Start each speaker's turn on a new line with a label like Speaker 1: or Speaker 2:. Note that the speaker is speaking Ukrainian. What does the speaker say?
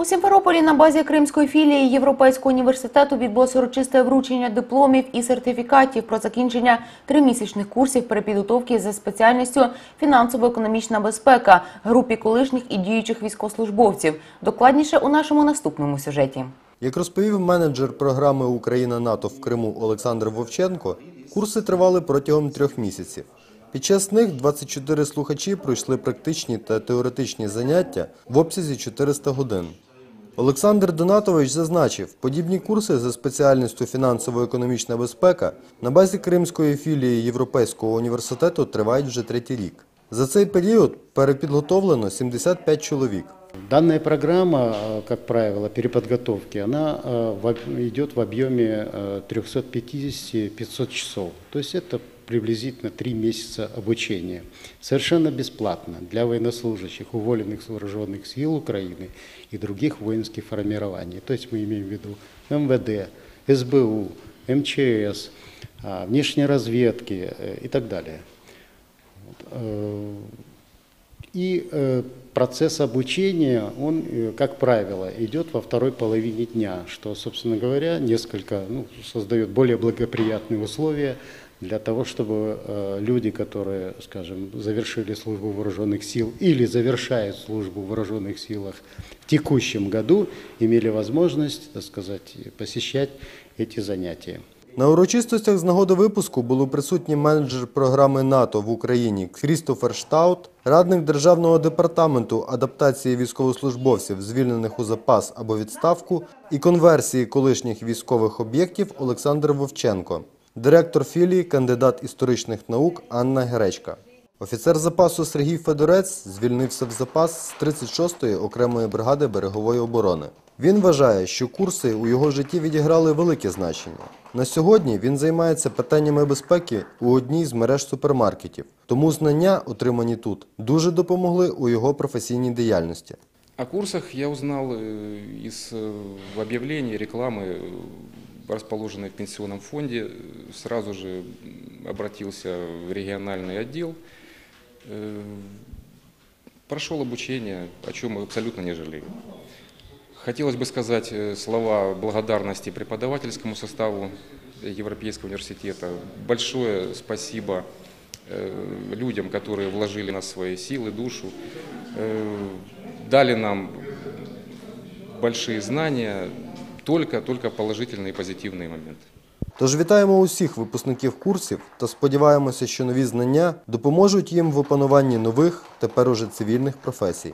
Speaker 1: У Сімферополі на базі Кримської філії Європейського університету відбулося урочисте вручення дипломів і сертифікатів про закінчення тримісячних курсів перепідготовки за спеціальністю фінансово-економічна безпека групі колишніх і діючих військовослужбовців. Докладніше у нашому наступному сюжеті.
Speaker 2: Як розповів менеджер програми Україна НАТО в Криму Олександр Вовченко, курси тривали протягом трьох місяців. Під час них 24 слухачі пройшли практичні та теоретичні заняття в обсязі 400 годин. Олександр Донатович зазначив, подібні курси за спеціальністю фінансово-економічна безпека на базі Кримської філії Європейського університету тривають вже третій рік. За цей період перепідготовлено 75 чоловік.
Speaker 3: Данная программа, э, как правило, переподготовки, она э, в об- идет в объеме э, 350-500 часов. То есть это приблизительно три месяца обучения. Совершенно бесплатно для военнослужащих, уволенных с вооруженных сил Украины и других воинских формирований. То есть мы имеем в виду МВД, СБУ, МЧС, внешней разведки э, и так далее. И э, процесс обучения, он, э, как правило, идет во второй половине дня, что, собственно говоря, несколько ну, создает более благоприятные условия для того, чтобы э, люди, которые, скажем, завершили службу вооруженных сил или завершают службу в вооруженных силах в текущем году, имели возможность, так сказать, посещать эти занятия.
Speaker 2: На урочистостях з нагоди випуску були присутні менеджер програми НАТО в Україні Крістофер Штаут, радник Державного департаменту адаптації військовослужбовців, звільнених у запас або відставку, і конверсії колишніх військових об'єктів Олександр Вовченко, директор філії, кандидат історичних наук Анна Гречка. Офіцер запасу Сергій Федорець звільнився в запас з 36-ї окремої бригади берегової оборони. Він вважає, що курси у його житті відіграли велике значення. На сьогодні він займається питаннями безпеки у одній з мереж супермаркетів, тому знання, отримані тут, дуже допомогли у його професійній діяльності.
Speaker 4: О курсах я узнал э, из э, объявлений, рекламы, э, расположенной в пенсионном фонде. Сразу же м, обратился в региональный отдел. Э, Прошел обучение, о чем абсолютно не жалею. Хотелось бы сказать э, слова благодарности преподавательскому составу Европейского университета. Большое спасибо э, людям, которые вложили на свои силы, душу, э, дали нам большие знания, только, только положительные и позитивные моменты.
Speaker 2: Тож вітаємо усіх випускників курсів та сподіваємося, що нові знання допоможуть їм в опануванні нових, тепер уже цивільних професій.